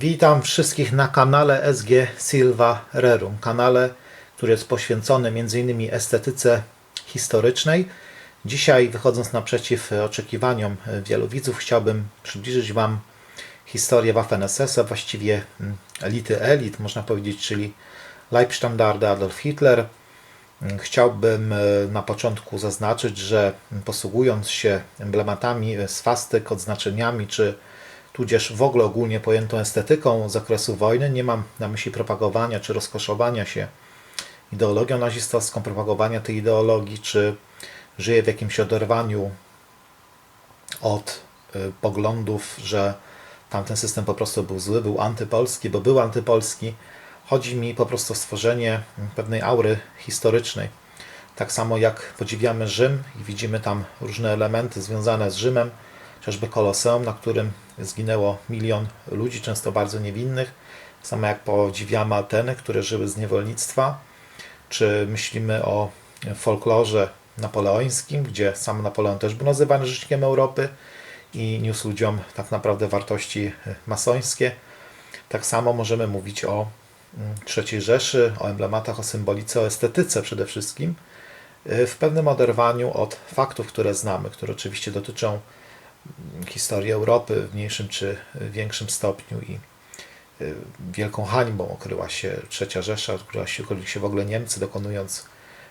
Witam wszystkich na kanale SG Silva Rerum, kanale, który jest poświęcony m.in. estetyce historycznej. Dzisiaj, wychodząc naprzeciw oczekiwaniom wielu widzów, chciałbym przybliżyć Wam historię Waffen-SS, a właściwie mm, elity elit, można powiedzieć, czyli Leibstandardy Adolf Hitler. Chciałbym e, na początku zaznaczyć, że posługując się emblematami swastyk, odznaczeniami, czy tudzież w ogóle ogólnie pojętą estetyką z okresu wojny, nie mam na myśli propagowania czy rozkoszowania się ideologią nazistowską, propagowania tej ideologii, czy żyję w jakimś oderwaniu od y, poglądów, że tamten system po prostu był zły, był antypolski, bo był antypolski. Chodzi mi po prostu o stworzenie pewnej aury historycznej. Tak samo jak podziwiamy Rzym i widzimy tam różne elementy związane z Rzymem, chociażby Koloseum, na którym zginęło milion ludzi, często bardzo niewinnych. Samo jak podziwiamy Ateny, które żyły z niewolnictwa, czy myślimy o folklorze napoleońskim, gdzie sam Napoleon też był nazywany rzecznikiem Europy i niósł ludziom tak naprawdę wartości masońskie. Tak samo możemy mówić o mm, III Rzeszy, o emblematach, o symbolice, o estetyce przede wszystkim, y, w pewnym oderwaniu od faktów, które znamy, które oczywiście dotyczą historii Europy w mniejszym czy większym stopniu i y, wielką hańbą okryła się III Rzesza, okryła się, okryli się w ogóle Niemcy, dokonując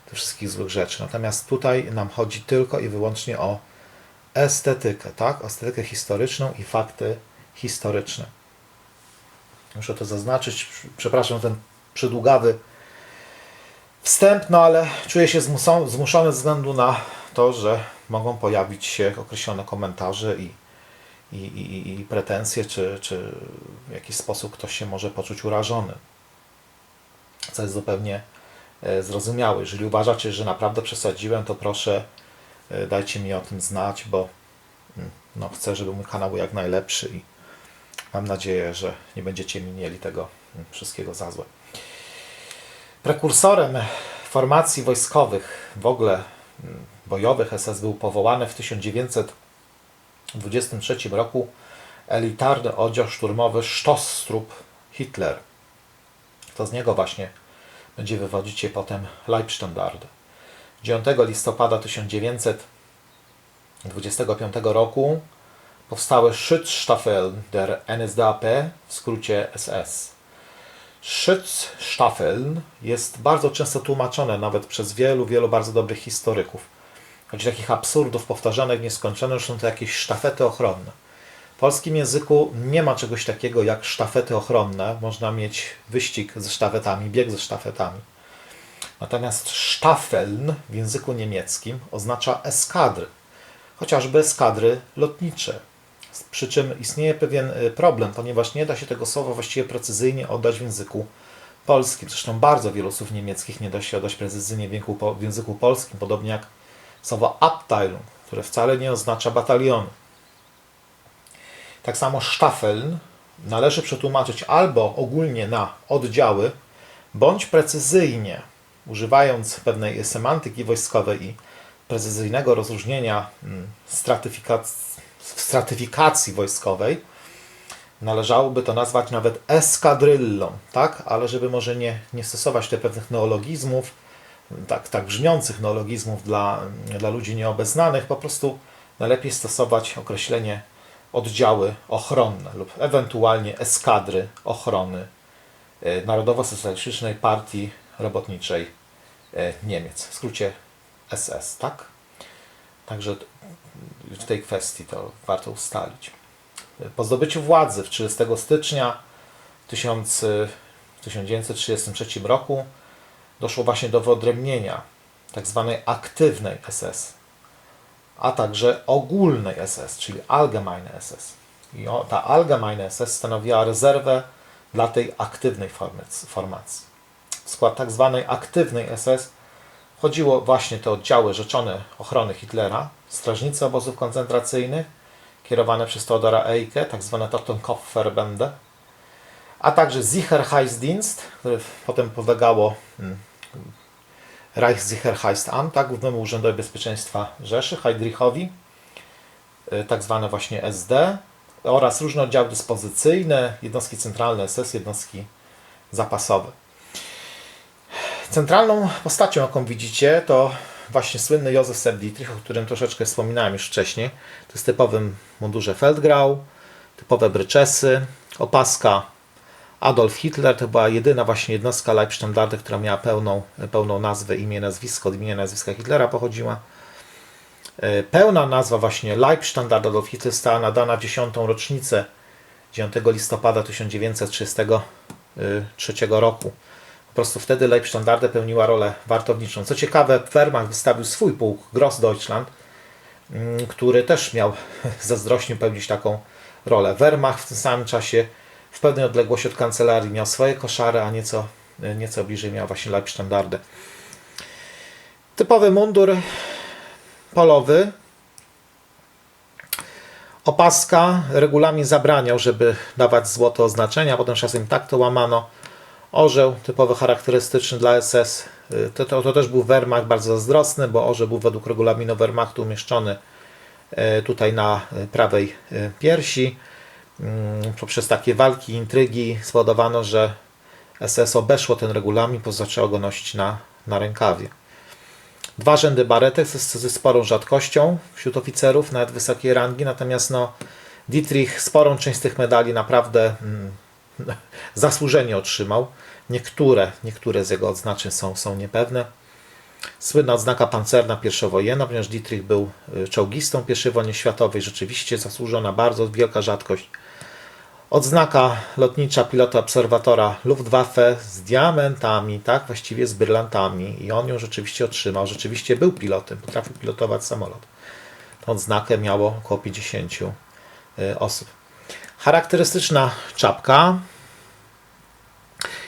tych wszystkich złych rzeczy. Natomiast tutaj nam chodzi tylko i wyłącznie o estetykę, tak? O estetykę historyczną i fakty historyczne. Muszę to zaznaczyć. Przepraszam ten przydługawy wstęp, no ale czuję się zmuszony ze względu na to, że mogą pojawić się określone komentarze i, i, i, i pretensje, czy, czy w jakiś sposób ktoś się może poczuć urażony. Co jest zupełnie e, zrozumiałe. Jeżeli uważacie, że naprawdę przesadziłem, to proszę e, dajcie mi o tym znać, bo mm, no, chcę, żeby mój kanał był jak najlepszy i mam nadzieję, że nie będziecie mi mieli tego mm, wszystkiego za złe. Prekursorem formacji wojskowych, w ogóle mm, bojowych SS był powołany w 1923 roku elitarny oddział szturmowy Stoßtrupp Hitler. To z niego właśnie będzie wywodzić się potem Leibstandardy. 9 listopada 1925 roku powstały Schutzstaffeln der NSDAP, w skrócie SS. Schutzstaffeln jest bardzo często tłumaczone nawet przez wielu, wielu bardzo dobrych historyków. Choć takich absurdów powtarzanych w nieskończoność są to jakieś sztafety ochronne. W polskim języku nie ma czegoś takiego jak sztafety ochronne. Można mieć wyścig ze sztafetami, bieg ze sztafetami. Natomiast Staffeln w języku niemieckim oznacza eskadry, chociażby eskadry lotnicze. Przy czym istnieje pewien y, problem, ponieważ nie da się tego słowa właściwie precyzyjnie oddać w języku polskim. Zresztą bardzo wielu słów niemieckich nie da się oddać precyzyjnie w języku polskim, podobnie jak słowo Abteilung, które wcale nie oznacza batalionu. Tak samo Staffeln należy przetłumaczyć albo ogólnie na oddziały, bądź precyzyjnie, używając pewnej semantyki wojskowej i precyzyjnego rozróżnienia mm, w stratyfikacji wojskowej, należałoby to nazwać nawet eskadryllą, tak? Ale żeby może nie, nie stosować te pewnych neologizmów, tak, tak brzmiących neologizmów dla, dla ludzi nieobeznanych, po prostu najlepiej stosować określenie oddziały ochronne lub ewentualnie eskadry ochrony e, Narodowo-Socjalistycznej Partii Robotniczej e, Niemiec, w skrócie SS, tak? Także w tej kwestii to warto ustalić. Po zdobyciu władzy w 30 stycznia 1000, e, 1933 roku doszło właśnie do wyodrębnienia tzw. aktywnej SS, a także ogólnej SS, czyli Allgemeine SS. I ta Allgemeine SS stanowiła rezerwę dla tej aktywnej formac- formacji. W skład tak zwanej aktywnej SS wchodziło właśnie te oddziały rzeczone ochrony Hitlera, strażnicy obozów koncentracyjnych, kierowane przez Theodora Eicke, tak zwane Totenkopfverbände, a także Sicherheitsdienst, który potem podlegało mm, Reichssicherheitsamt, tak, Głównemu Urzędowi Bezpieczeństwa Rzeszy, Heydrichowi, y, tak zwane właśnie SD, oraz różne oddziały dyspozycyjne, jednostki centralne SS, jednostki zapasowe. Centralną postacią, jaką widzicie, to właśnie słynny Józef Sepp Dietrich, o którym troszeczkę wspominałem już wcześniej. To jest typowym mundurze Feldgrau, typowe bryczesy, opaska Adolf Hitler. To była jedyna właśnie jednostka Leibstandarte, która miała pełną, pełną nazwę, imię, nazwisko, od imienia nazwiska Hitlera pochodziła. E, Pełna nazwa właśnie Leibstandard Adolf Hitler została nadana w 10. rocznicę 9 listopada 1933 roku. Po prostu wtedy Leibstandarde pełniła rolę wartowniczą. Co ciekawe, Wehrmacht wystawił swój pułk Grossdeutschland, mm, który też miał zazdrośnie pełnić taką rolę. Wehrmacht w tym samym czasie w pewnej odległości od kancelarii miał swoje koszary, a nieco, nieco bliżej miał właśnie Leibstandarde. Typowy mundur polowy. Opaska regulamin zabraniał, żeby dawać złote oznaczenia, potem czasem tak to łamano. Orzeł, typowy charakterystyczny dla SS. To, to, to też był Wehrmacht bardzo zazdrosny, bo orzeł był według regulaminu Wehrmachtu umieszczony y, tutaj na y, prawej y, piersi. Mm, Poprzez takie walki, intrygi spowodowano, że SS obeszło ten regulamin, bo zaczęło go nosić na, na rękawie. Dwa rzędy baretek ze, sporą rzadkością wśród oficerów, nawet wysokiej rangi, natomiast no, Dietrich sporą część z tych medali naprawdę mm, zasłużenie otrzymał. Niektóre, niektóre z jego odznaczeń są, są niepewne. Słynna odznaka pancerna pierwszowojenna, ponieważ Dietrich był y, czołgistą I wojny światowej, rzeczywiście zasłużona bardzo, wielka rzadkość. Odznaka lotnicza pilota obserwatora Luftwaffe z diamentami, tak, właściwie z brylantami. I on ją rzeczywiście otrzymał. Rzeczywiście był pilotem, potrafił pilotować samolot. Tą odznakę miało około 50 y, osób. Charakterystyczna czapka.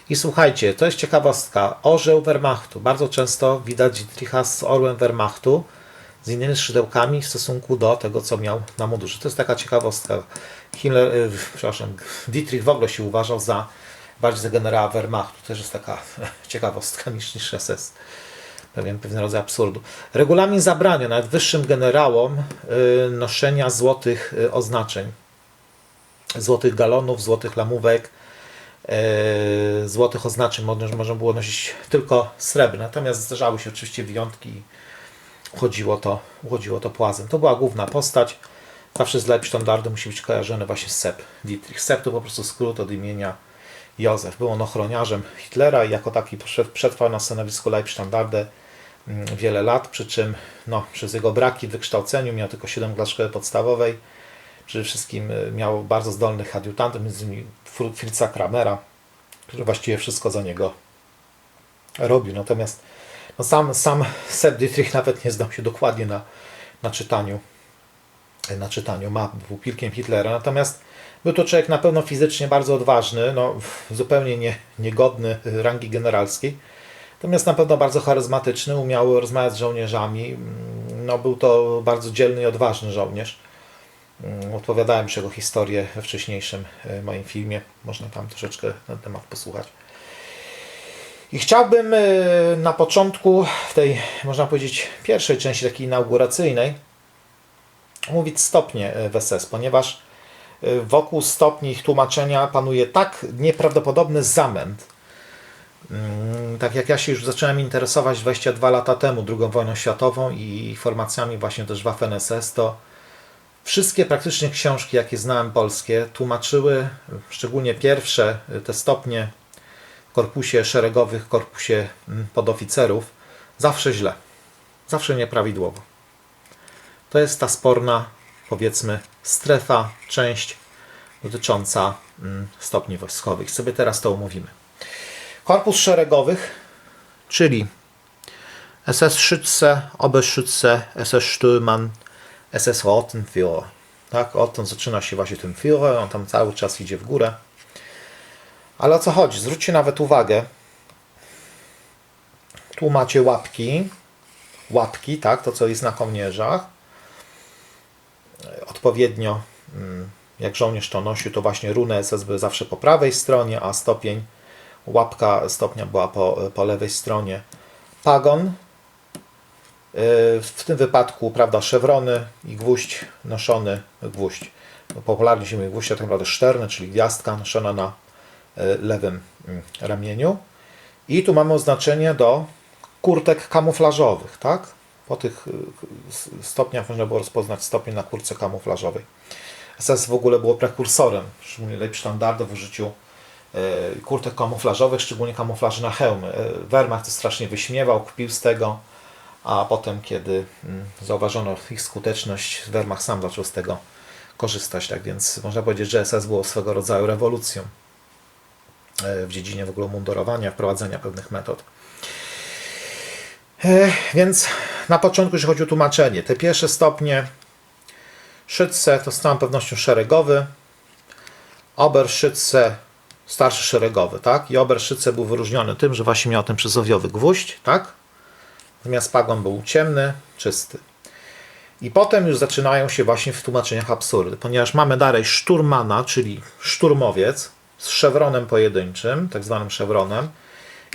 I słuchajcie, to jest ciekawostka. Orzeł Wehrmachtu. Bardzo często widać Dietricha z orłem Wehrmachtu, z innymi skrzydełkami w stosunku do tego, co miał na mundurze. To jest taka ciekawostka. Hitler, y, przepraszam, Dietrich w ogóle się uważał za bardziej za generała Wehrmachtu. To też jest taka ciekawostka niż, niż SS. Pewien, pewien rodzaj absurdu. Regulamin zabrania nawet wyższym generałom y, noszenia złotych y, oznaczeń. Złotych galonów, złotych lamówek, złotych oznaczeń. Można, było nosić tylko srebrne. Natomiast zdarzały się oczywiście wyjątki uchodziło to, uchodziło to płazem. To była główna postać. Zawsze z Leibstandardem musi być kojarzony właśnie z Sepp Dietrich. Sepp to po prostu skrót od imienia Józef. Był on ochroniarzem Hitlera i jako taki przetrwał na stanowisku Leibstandarde mm, wiele lat, przy czym no, przez jego braki w wykształceniu miał tylko 7 klas szkoły podstawowej. Przede wszystkim y, miał bardzo zdolnych adiutantów, między innymi Fr- Fritza Kramera, który właściwie wszystko za niego robił. Natomiast no, sam, sam Sepp Dietrich nawet nie znał się dokładnie na, na czytaniu na czytaniu map, był pilkiem Hitlera. Natomiast był to człowiek na pewno fizycznie bardzo odważny, no, zupełnie nie, niegodny rangi generalskiej. Natomiast na pewno bardzo charyzmatyczny, umiał rozmawiać z żołnierzami. No, był to bardzo dzielny i odważny żołnierz. Mm, Odpowiadałem już jego historię we wcześniejszym e, moim filmie. Można tam troszeczkę na temat posłuchać. I chciałbym e, na początku w tej, można powiedzieć, pierwszej części takiej inauguracyjnej mówić stopnie e, w SS, ponieważ e, wokół stopni ich tłumaczenia panuje tak nieprawdopodobny zamęt. Mm, Tak jak ja się już zacząłem interesować 22 lata temu II wojną światową i formacjami właśnie też Waffen SS, to wszystkie praktycznie książki, jakie znałem polskie, tłumaczyły, szczególnie pierwsze, te stopnie korpusie szeregowych, korpusie mm, podoficerów, zawsze źle. Zawsze nieprawidłowo. To jest ta sporna, powiedzmy, strefa, część dotycząca mm, stopni wojskowych. Sobie teraz to omówimy. Korpus szeregowych, czyli SS Schütze, Oberschütze, SS Stürmann, SS Rotenführer. Tak, odtąd zaczyna się właśnie ten Führer, on tam cały czas idzie w górę. Ale o co chodzi? Zwróćcie nawet uwagę. Tu macie łapki, łapki, tak, to co jest na kołnierzach odpowiednio, mm, jak żołnierz to nosił, to właśnie runy SS były zawsze po prawej stronie, a stopień, łapka stopnia była po, po lewej stronie. Pagon, yy, w tym wypadku, prawda, szewrony i gwóźdź, noszony gwóźdź. popularnie się mówi gwóźdź, tak naprawdę szterne, czyli gwiazdka noszona na lewym mm, ramieniu. I tu mamy oznaczenie do kurtek kamuflażowych, tak? Po tych s- stopniach można było rozpoznać stopień na kurtce kamuflażowej. SS w ogóle było prekursorem, szczególnie Leibstandardu w użyciu e, kurtek kamuflażowych, szczególnie kamuflaży na hełmy. E, Wehrmacht to strasznie wyśmiewał, kpił z tego, a potem, kiedy mm, zauważono ich skuteczność, Wehrmacht sam zaczął z tego korzystać. Tak więc można powiedzieć, że SS było swego rodzaju rewolucją e, w dziedzinie w ogóle mundurowania, wprowadzenia pewnych metod. E, Więc na początku, jeśli chodzi o tłumaczenie, te pierwsze stopnie Schütze to z całą pewnością szeregowy, Oberschütze starszy szeregowy, tak? I Oberschütze był wyróżniony tym, że właśnie miał ten przysłowiowy gwóźdź, tak? Natomiast pagon był ciemny, czysty. I potem już zaczynają się właśnie w tłumaczeniach absurdy, ponieważ mamy dalej szturmana, czyli szturmowiec z szewronem pojedynczym, tak zwanym szewronem.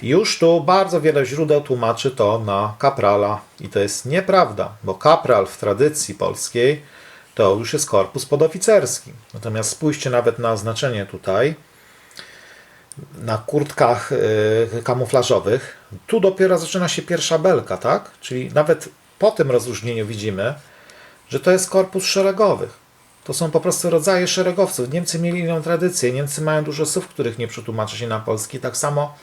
Już tu bardzo wiele źródeł tłumaczy to na kaprala. I to jest nieprawda, bo kapral w tradycji polskiej to już jest korpus podoficerski. Natomiast spójrzcie nawet na oznaczenie tutaj, na kurtkach y, kamuflażowych. Tu dopiero zaczyna się pierwsza belka, tak? Czyli nawet po tym rozróżnieniu widzimy, że to jest korpus szeregowych. To są po prostu rodzaje szeregowców. Niemcy mieli inną tradycję. Niemcy mają dużo słów, których nie przetłumaczy się na polski. Tak samo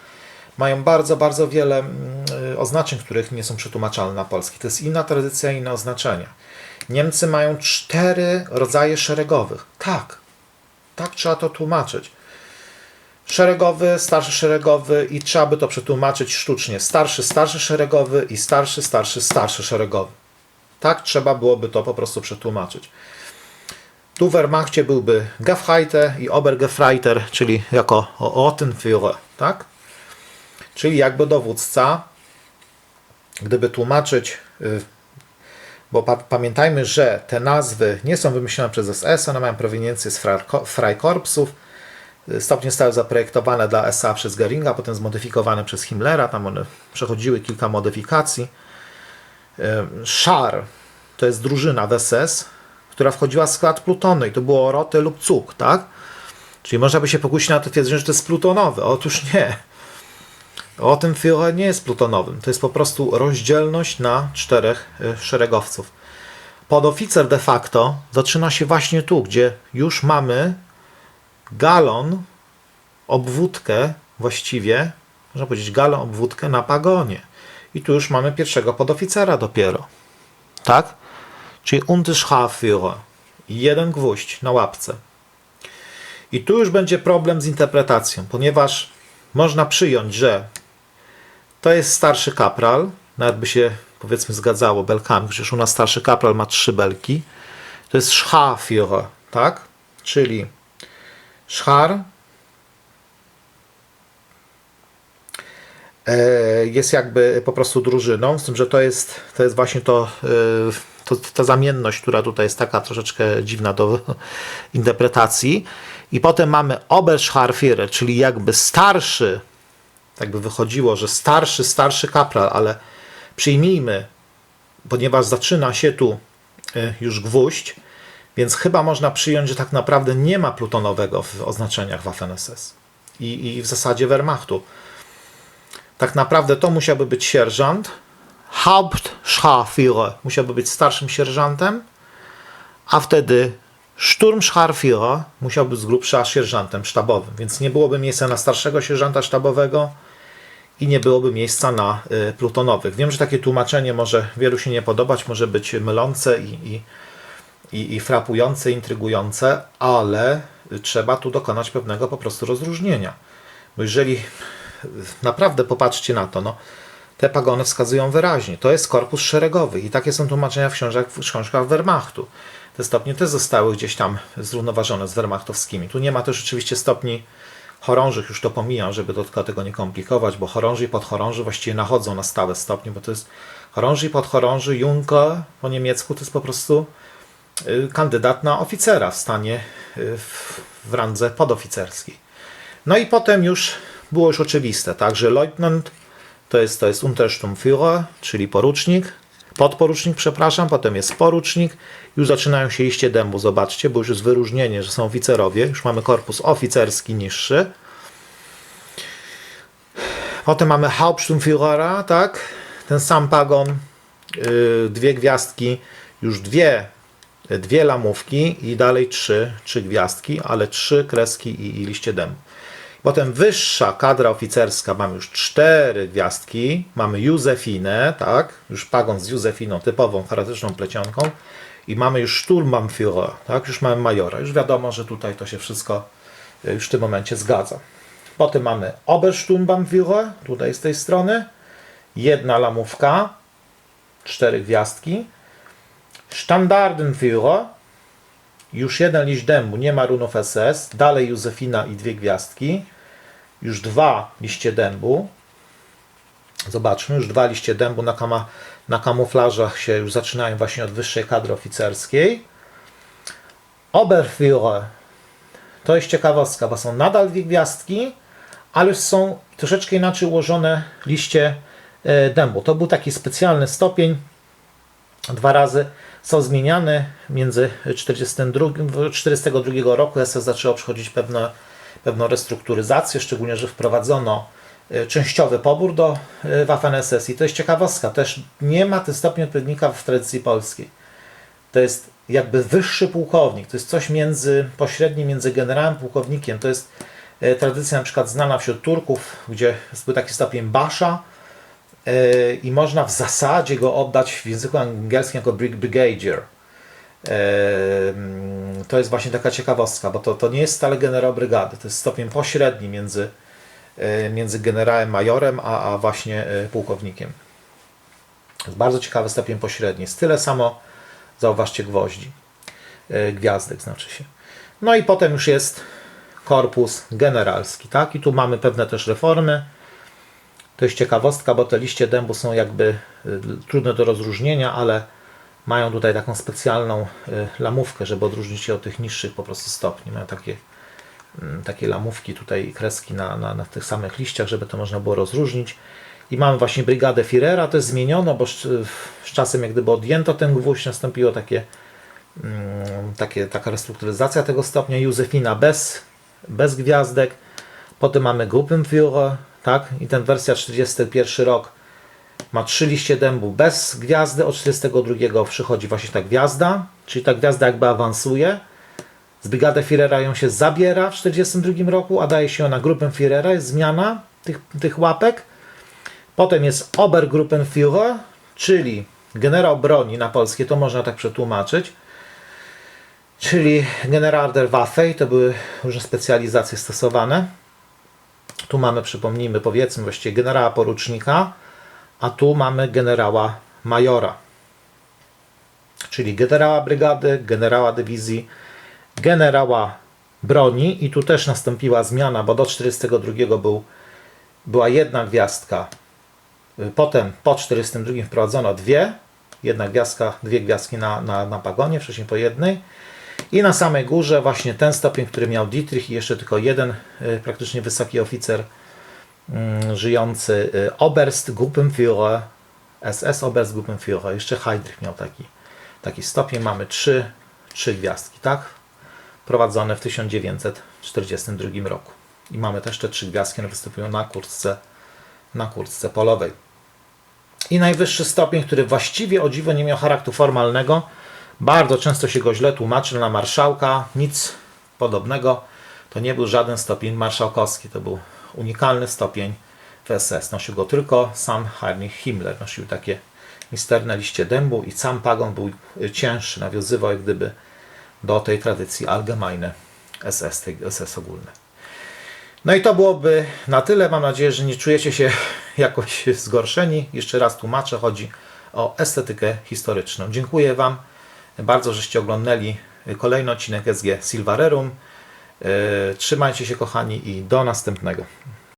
mają bardzo, bardzo wiele mm, y, oznaczeń, których nie są przetłumaczalne na polski. To jest inna tradycja, inne oznaczenia. Niemcy mają cztery rodzaje szeregowych. Tak, tak trzeba to tłumaczyć. Szeregowy, starszy szeregowy i trzeba by to przetłumaczyć sztucznie. Starszy, starszy szeregowy i starszy, starszy, starszy szeregowy. Tak trzeba byłoby to po prostu przetłumaczyć. Tu w Wehrmachcie byłby Gefreite i Obergefreiter, czyli jako Ottenführer, tak? Czyli jakby dowódca, gdyby tłumaczyć, y, bo pa, pamiętajmy, że te nazwy nie są wymyślone przez SS, one mają proweniencję z Freiko- Freikorpsów, Y, stopnie zostały zaprojektowane dla SA przez Geringa, potem zmodyfikowane przez Himmlera, tam one przechodziły kilka modyfikacji. Y, Szar to jest drużyna w SS, która wchodziła w skład plutonu i to było roty lub cuk, tak? Czyli można by się pokusić na to twierdzenie, że to jest plutonowy. Otóż nie. O tym Führer nie jest plutonowym. To jest po prostu rozdzielność na czterech y, szeregowców. Podoficer de facto zaczyna się właśnie tu, gdzie już mamy galon, obwódkę właściwie, można powiedzieć galon, obwódkę na pagonie. I tu już mamy pierwszego podoficera dopiero. Tak? Czyli Unterscharführer. Jeden gwóźdź na łapce. I tu już będzie problem z interpretacją, ponieważ można przyjąć, że to jest starszy kapral, nawet by się powiedzmy zgadzało belkami, przecież u nas starszy kapral ma trzy belki. To jest Scharführer, tak? Czyli Szchar e, jest jakby po prostu drużyną, z tym, że to jest, to jest właśnie to, e, to, ta zamienność, która tutaj jest taka troszeczkę dziwna do interpretacji. I potem mamy Oberscharführer, czyli jakby starszy, tak by wychodziło, że starszy, starszy kapral, ale przyjmijmy, ponieważ zaczyna się tu e, już gwóźdź, więc chyba można przyjąć, że tak naprawdę nie ma plutonowego w oznaczeniach Waffen-SS i, i w zasadzie Wehrmachtu. Tak naprawdę to musiałby być sierżant, Hauptscharführer musiałby być starszym sierżantem, a wtedy Sturmscharführer musiałby być z grubsza sierżantem sztabowym, więc nie byłoby miejsca na starszego sierżanta sztabowego i nie byłoby miejsca na y, plutonowych. Wiem, że takie tłumaczenie może wielu się nie podobać, może być mylące i, i i, frapujące, intrygujące, ale trzeba tu dokonać pewnego po prostu rozróżnienia. Bo jeżeli naprawdę popatrzcie na to, no, te pagony wskazują wyraźnie, to jest korpus szeregowy i takie są tłumaczenia w książkach, w książkach Wehrmachtu. Te stopnie też zostały gdzieś tam zrównoważone z wehrmachtowskimi. Tu nie ma też oczywiście stopni chorążych, już to pomijam, żeby tylko tego nie komplikować, bo chorąży i podchorąży właściwie nachodzą na stałe stopnie, bo to jest chorąży i podchorąży, Junker po niemiecku to jest po prostu y, kandydat na oficera w stanie y, w, w randze podoficerskiej. No i potem już było już oczywiste, tak, że Leutnant to jest, to jest Untersturmführer, czyli porucznik, podporucznik, przepraszam, potem jest porucznik, już zaczynają się liście dębu, zobaczcie, bo już jest wyróżnienie, że są oficerowie, już mamy korpus oficerski niższy. Potem mamy Hauptsturmführera, tak, ten sam pagon, yy, dwie gwiazdki, już dwie, dwie lamówki i dalej trzy, trzy gwiazdki, ale trzy kreski i, i liście dębu. Potem wyższa kadra oficerska, mamy już cztery gwiazdki, mamy Józefinę, tak, już pagon z Józefiną, typową charakterystyczną plecionką. I mamy już Sturmbannführer, tak, już mamy majora. Już wiadomo, że tutaj to się wszystko y, już w tym momencie zgadza. Potem mamy Obersturmbannführer, tutaj z tej strony, jedna lamówka, cztery gwiazdki, Standardenführer, już jeden liść dębu, nie ma runów SS, dalej Józefina i dwie gwiazdki, już dwa liście dębu, zobaczmy, już dwa liście dębu na, kama, na kamuflażach się już zaczynają właśnie od wyższej kadry oficerskiej. Oberführer, to jest ciekawostka, bo są nadal dwie gwiazdki, ale już są troszeczkę inaczej ułożone liście e, dębu. To był taki specjalny stopień, dwa razy są zmieniane. Między 1942 roku SS zaczęło przychodzić pewne, pewną restrukturyzację, szczególnie, że wprowadzono e, częściowy pobór do e, Waffen SS i to jest ciekawostka. Też nie ma tym stopnia odpowiednika w tradycji polskiej. To jest jakby wyższy pułkownik. To jest coś między, pośrednie między generałem pułkownikiem. To jest e, tradycja na przykład znana wśród Turków, gdzie był taki stopień basza, i można w zasadzie go oddać w języku angielskim jako brig- brigadier. E, mm, To jest właśnie taka ciekawostka, bo to, to nie jest stale generał brygady, to jest stopień pośredni między, e, między generałem majorem, a, a właśnie e, pułkownikiem. Jest bardzo ciekawy stopień pośredni. Jest tyle samo, zauważcie, gwoździ, e, gwiazdek znaczy się. No i potem już jest korpus generalski, tak? I tu mamy pewne też reformy. To jest ciekawostka, bo te liście dębu są jakby y, trudne do rozróżnienia, ale mają tutaj taką specjalną y, lamówkę, żeby odróżnić się od tych niższych po prostu stopni. Mają takie, mm, takie lamówki tutaj, kreski na, na, na tych samych liściach, żeby to można było rozróżnić. I mamy właśnie brygadę Firera, to jest zmieniono, bo z, z czasem jak gdyby odjęto ten gwóźdź, nastąpiło takie, mm, takie, taka restrukturyzacja tego stopnia. Józefina bez, bez gwiazdek. Potem mamy Gruppenführer, tak? I ten wersja 41 rok ma trzy liście dębu bez gwiazdy, od 42 przychodzi właśnie ta gwiazda, czyli ta gwiazda jakby awansuje. Z Brigadę Führera ją się zabiera w 42 roku, a daje się ona Gruppenführera, jest zmiana tych, tych łapek. Potem jest Obergruppenführer, czyli generał broni na polskie, to można tak przetłumaczyć. Czyli generał der Waffe, to były różne specjalizacje stosowane. Tu mamy, przypomnijmy, powiedzmy właściwie generała porucznika, a tu mamy generała majora. Czyli generała brygady, generała dywizji, generała broni i tu też nastąpiła zmiana, bo do 42 był, była jedna gwiazdka. Potem po 42 wprowadzono dwie, jedna gwiazdka, dwie gwiazdki na, na, na pagonie, wcześniej po jednej. I na samej górze właśnie ten stopień, który miał Dietrich i jeszcze tylko jeden y, praktycznie wysoki oficer mm, żyjący y, Oberst Gruppenführer, SS Oberst Gruppenführer, jeszcze Heydrich miał taki, taki stopień. Mamy trzy, trzy gwiazdki, tak? Prowadzone w 1942 roku. I mamy też te trzy gwiazdki, one występują na kurtce, na kurtce polowej. I najwyższy stopień, który właściwie o dziwo nie miał charakteru formalnego, bardzo często się go źle tłumaczy na marszałka, nic podobnego. To nie był żaden stopień marszałkowski, to był unikalny stopień w SS. Nosił go tylko sam Heinrich Himmler. Nosił takie misterne liście dębu i sam pagon był cięższy, nawiązywał jak gdyby do tej tradycji allgemeine SS, tej SS ogólnej. No i to byłoby na tyle. Mam nadzieję, że nie czujecie się jakoś zgorszeni. Jeszcze raz tłumaczę, chodzi o estetykę historyczną. Dziękuję Wam bardzo, żeście oglądali kolejny odcinek SG Silvarerum. Yy, Trzymajcie się kochani i do następnego.